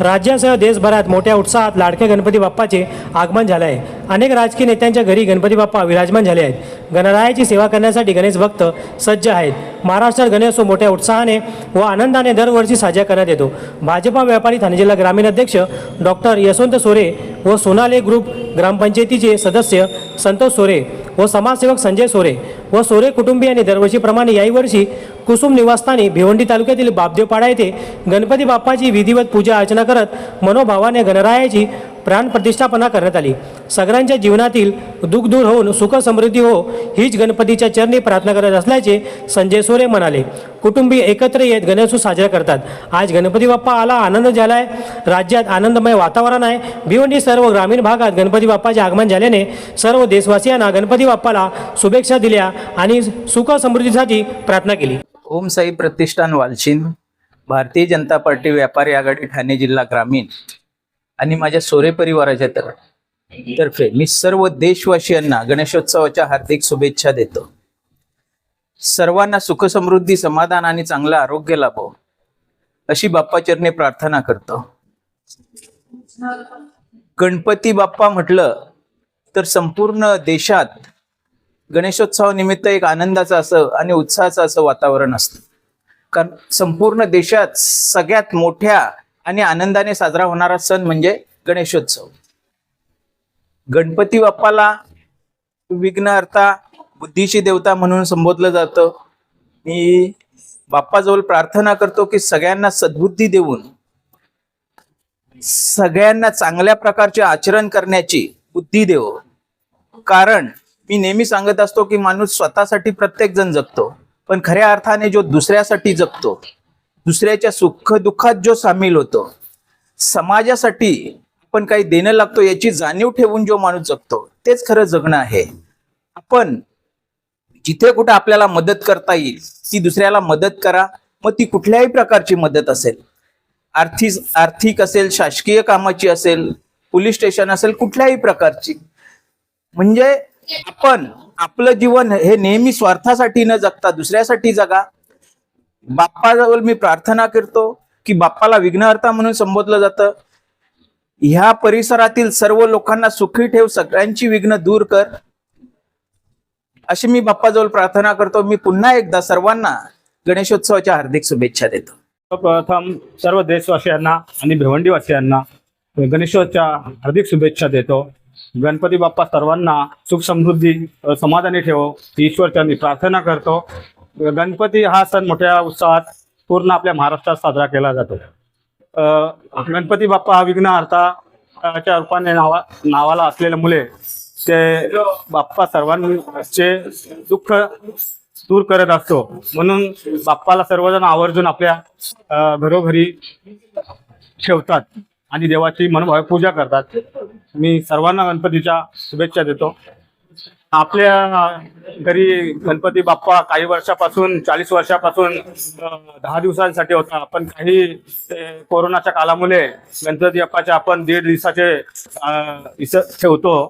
राज्यासह देशभरात मोठ्या उत्साहात लाडक्या गणपती बाप्पाचे आगमन झाले आहे. अनेक राजकीय नेत्यांच्या घरी गणपती बाप्पा विराजमान झाले आहेत. गणरायाची सेवा करण्यासाठी गणेश भक्त सज्ज आहेत. महाराष्ट्रात गणेशोत्सव मोठ्या उत्साहाने व आनंदाने दरवर्षी साजरा करण्यात येतो. भाजपा व्यापारी ठाणे जिल्हा ग्रामीण अध्यक्ष डॉक्टर यशवंत सोरे व सोनाले ग्रुप ग्रामपंचायतीचे सदस्य संतोष सोरे व समाजसेवक संजय सोरे व सोरे कुटुंबियांनी दरवर्षीप्रमाणे याही वर्षी कुसुम निवासस्थानी भिवंडी तालुक्यातील बापदेवपाडा येथे गणपती बाप्पाची विधिवत पूजा अर्चना करत मनोभावाने गणरायाची प्राणप्रतिष्ठापना करण्यात आली. सगळ्यांच्या जीवनातील दुःख दूर होऊन सुख समृद्धी हो हीच गणपतीच्या चरणी प्रार्थना करत असल्याचे संजय सोरे म्हणाले. कुटुंबीय एकत्र येत गणेशोत्सव साजरा करतात. आज गणपती बाप्पा आला आनंद झाला आहे राज्यात आनंदमय वातावरण आहे. भिवंडी सर्व ग्रामीण भागात गणपती बाप्पाचे आगमन झाल्याने सर्व देशवासियांना गणपती बाप्पाला शुभेच्छा दिल्या आणि सुख समृद्धीसाठी प्रार्थना केली. ओम साई प्रतिष्ठान वालशिंद भारतीय जनता पार्टी व्यापारी आघाडी ठाणे जिल्हा ग्रामीण आणि माझ्या सोरे परिवाराच्या तर तर्फे मी सर्व देशवासियांना गणेशोत्सवाच्या हार्दिक शुभेच्छा देतो. सर्वांना सुख समृद्धी समाधान आणि चांगलं आरोग्य लाभो अशी बाप्पाचरणी प्रार्थना करतो. गणपती बाप्पा म्हटलं तर संपूर्ण देशात गणेशोत्सवानिमित्त एक आनंदाचं असं आणि उत्साहाचं असं वातावरण असतं. कारण संपूर्ण देशात सगळ्यात मोठ्या आणि आनंदाने साजरा होणारा सण म्हणजे गणेशोत्सव. गणपती बाप्पाला विघ्नहर्ता बुद्धीची देवता म्हणून संबोधलं जातं. मी बाप्पाजवळ प्रार्थना करतो की सगळ्यांना सद्बुद्धी देऊन सगळ्यांना चांगल्या प्रकारचे आचरण करण्याची बुद्धी देव. कारण मी नेहमी सांगत असतो की माणूस स्वतःसाठी प्रत्येक जण जगतो पण खऱ्या अर्थाने जो दुसऱ्यासाठी जगतो दुसऱ्याच्या सुख दुःखात जो सामील होतो समाजासाठी आपण काही देणं लागतो याची जाणीव ठेवून जो माणूस जगतो तेच खरं जगणं आहे. आपण जिथे कुठे आपल्याला मदत करता येईल ती दुसऱ्याला मदत करा मग ती कुठल्याही प्रकारची मदत असेल. आर्थिक आर्थिक असेल शासकीय कामाची असेल पोलीस स्टेशन असेल कुठल्याही प्रकारची. म्हणजे आपण आपलं जीवन हे नेहमी स्वार्थासाठी न जगता दुसऱ्यासाठी जगा. बाप्पाजवळ मी प्रार्थना करतो की बाप्पाला विघ्नहर्ता म्हणून संबोधलं जातं. ह्या परिसरातील सर्व लोकांना सुखी ठेव सगळ्यांची विघ्न दूर कर. अशी मी बाप्पाजवळ प्रार्थना करतो. मी पुन्हा एकदा सर्वांना गणेशोत्सवाच्या हार्दिक शुभेच्छा देतो. प्रथम सर्व देशवासियांना आणि भिवंडीवासियांना गणेशोत्सवाच्या हार्दिक शुभेच्छा देतो. गणपती बाप्पा सर्वांना सुख समृद्धी समाधानी ठेवो ईश्वरचरणी प्रार्थना करतो. गणपती हा सण मोठ्या उत्साहात पूर्ण आपल्या महाराष्ट्रात साजरा केला जातो. गणपती बाप्पा हा विघ्नहर्ताच्या रूपाने नावा नावाला असलेल्या मुले ते बाप्पा सर्वांचे दुःख दूर करत असतो. म्हणून बाप्पाला सर्वजण आवर्जून आपल्या घरोघरी ठेवतात. आणि देवाची मनोभाव पूजा करतात. मी सर्वांना गणपतीच्या शुभेच्छा देतो. आपल्या घरी गणपती बाप्पा काही वर्षापासून चाळीस वर्षापासून दहा दिवसांसाठी होता. पण काही ते कोरोनाच्या काळामुळे गणपती बाप्पाचे आपण दीड दिवसाचे ठेवतो.